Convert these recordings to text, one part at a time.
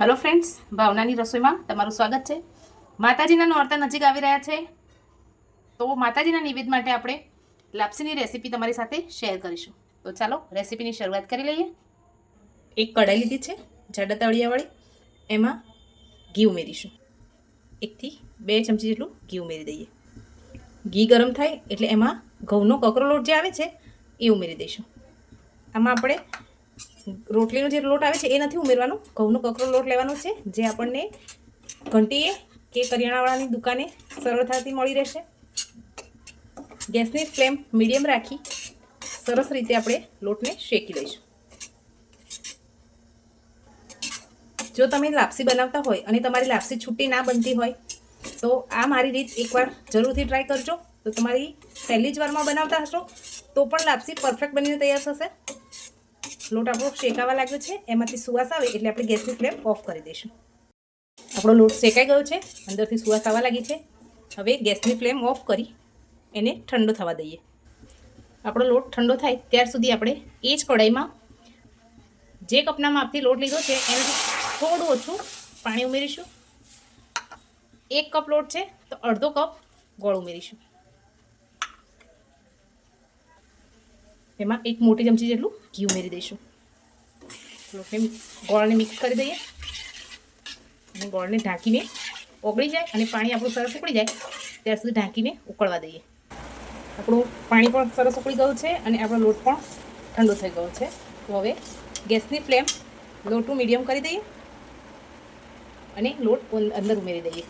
Hello friends ભાવનાની રસોઈમાં તમારું સ્વાગત છે. માતાજીના નોરતા નજીક આવી રહ્યા છે. તો માતાજીના નિવેદ માટે આપણે લાપસીની રેસીપી તમારી સાથે શેર કરીશું. તો ચાલો રેસીપીની શરૂઆત કરી લઈએ. એક કઢાઈ લીધી છે, જાડા તળિયાવાળી. એમાં ઘી ઉમેરીશું. એકથી બે ચમચી જેટલું ઘી ઉમેરી દઈએ. ઘી ગરમ થાય એટલે એમાં ઘઉંનો કકરો લોટ જે આવે છે, એ ઉમેરી દઈશું. આમાં આપણે રોટલીનો જે લોટ આવે છે, એ નથી ઉમેરવાનો. ઘઉંનો કકરો લોટ લેવાનો છે, જે આપણને ઘંટીએ કે કરિયાણાવાળાની દુકાને સરળતાથી મળી રહેશે. ગેસની ફ્લેમ મીડિયમ રાખી સરસ રીતે આપણે લોટને શેકી લઈશું. જો તમે લાપસી બનાવતા હોય અને તમારી લાપસી છૂટી ના બનતી હોય, તો આ મારી રીત એકવાર જરૂરથી ટ્રાય કરજો. તો તમારી પહેલી જ વારમાં બનાવતા હશો, તો પણ લાપસી પરફેક્ટ બનીને તૈયાર થશે. લોટ આપણો શેકાવા લાગ્યો છે. એમાંથી સુવાસ આવે એટલે આપણે ગેસની ફ્લેમ ઓફ કરી દઈશું. આપણો લોટ શેકાઈ ગયો છે. અંદરથી સુવાસ આવવા લાગી છે. હવે ગેસની ફ્લેમ ઓફ કરી એને ઠંડો થવા દઈએ. આપણો લોટ ઠંડો થાય ત્યાર સુધી આપણે એ જ કઢાઈમાં જે કપના માપથી લોટ લીધો છે, એનાથી થોડું ઓછું પાણી ઉમેરીશું. એક કપ લોટ છે, તો અડધો કપ ગોળ ઉમેરીશું. એમાં એક મોટી ચમચી જેટલું ઘી ઉમેરી દઈશું. લોટને ગોળને મિક્સ કરી દઈએ. અને ગોળને ઢાંકીને ઓગળી જાય અને પાણી આપણું સરસ ઉકળી જાય, ત્યાર સુધી ઢાંકીને ઉકળવા દઈએ. આપણું પાણી પણ સરસ ઉકળી ગયું છે અને આપણો લોટ પણ ઠંડો થઈ ગયો છે. તો હવે ગેસની ફ્લેમ લોટું મીડિયમ કરી દઈએ અને લોટ અંદર ઉમેરી દઈએ.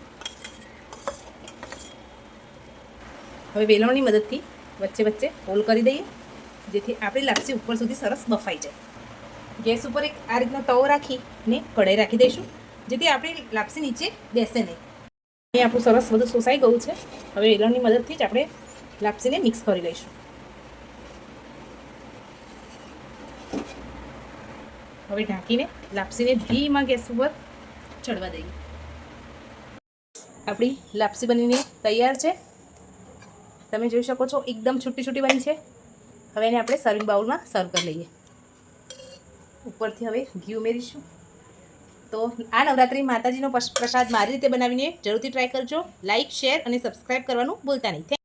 હવે વેલણની મદદથી વચ્ચે વચ્ચે હોલ કરી દઈએ. જેથી આપણી લાપસી ઉપર સુધી સરસ બફાઈ જાય. ગેસ ઉપર એક આ રીતનો તવો રાખીને કઢાઈ રાખી દઈશું, જેથી આપણી લાપસી નીચે બેસે નહીં. અહીં આપણું સરસ બધું સોસાઈ ગયું છે. હવે વેલણની મદદથી જ આપણે લાપસીને મિક્સ કરી લઈશું. હવે ઢાંકીને લાપસીને ધીમા ગેસ ઉપર ચડવા દઈએ. આપણી લાપસી બનીને તૈયાર છે. તમે જોઈ શકો છો, એકદમ છૂટી છૂટી બની છે. હવે એને આપણે સર્વિંગ બાઉલમાં સર્વ કરી લઈએ. ઉપરથી હવે ઘી ઉમેરીશું. તો આ નવરાત્રિ માતાજીનો પ્રસાદ મારી રીતે બનાવીને જરૂરથી ટ્રાય કરજો. લાઇક શેર અને સબસ્ક્રાઈબ કરવાનું ભૂલતા નહીં.